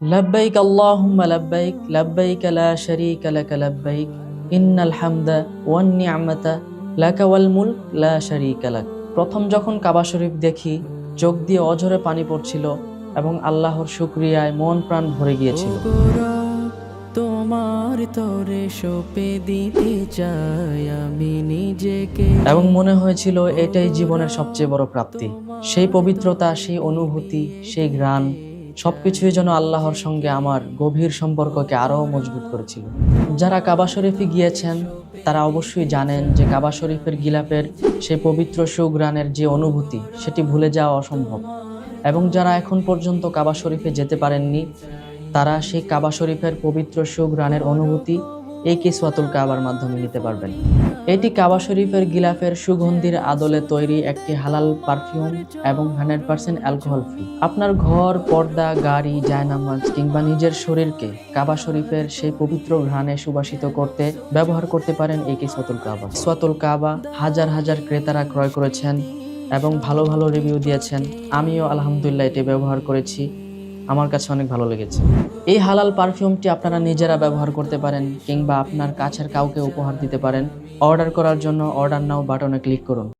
লাব্বাইক আল্লাহুম্মা লাব্বাইক লাব্বাইক লা শারীকা লাক লাব্বাইক ইন্নাল হামদা ওয়ান নি'মাতা লাকা ওয়াল মুলক লা শারীকা লাক প্রথম যখন কাবা শরীফ দেখি চোখ দিয়ে অঝরে পানি পড়ছিল এবং আল্লাহর শুকরিয়ায় মন প্রাণ ভরে গিয়েছিল। তোমার তরে সপে দিতে চাই আমি নিজেকে। এবং মনে হয়েছিল এটাই জীবনের সবচেয়ে বড় প্রাপ্তি। সেই পবিত্রতা সেই অনুভূতি সেই ঘ্রাণ সবকিছুই যেন আল্লাহর সঙ্গে আমার গভীর সম্পর্ককে আরও মজবুত করেছিল। যারা কাবা শরীফে গিয়েছেন, তারা অবশ্যই জানেন যে কাবা শরীফের গিলাপের সেই পবিত্র সুগ্রানের যে অনুভূতি, সেটি ভুলে যাওয়া অসম্ভব। এবং যারা এখন পর্যন্ত কাবা শরীফে যেতে পারেননি, তারা সেই কাবা শরীফের পবিত্র সুগ্রানের অনুভূতি এই কিসওয়াতুল কাবার মাধ্যমে নিতে পারবেন। এটি কাবা শরীফের গিলাফের সুগন্ধির আদলে তৈরি একটি হালাল পারফিউম এবং হান্ড্রেড পার্সেন্ট অ্যালকোহল ফ্রি। আপনার ঘর, পর্দা, গাড়ি, জায়নামাজ কিংবা নিজের শরীরকে কাবা শরীফের সেই পবিত্র ঘ্রাণে সুবাসিত করতে ব্যবহার করতে পারেন এই কিসওয়াতুল কাবা। কিসওয়াতুল কাবা হাজার হাজার ক্রেতারা ক্রয় করেছেন এবং ভালো ভালো রিভিউ দিয়েছেন। আমিও আলহামদুলিল্লাহ এটি ব্যবহার করেছি। আমার কাছে অনেক ভালো লেগেছে। এই হালাল পারফিউমটি আপনারা নিজেরা ব্যবহার করতে পারেন কিংবা আপনার কাছের কাউকে উপহার দিতে পারেন। অর্ডার করার জন্য অর্ডার নাও বাটনে ক্লিক করুন।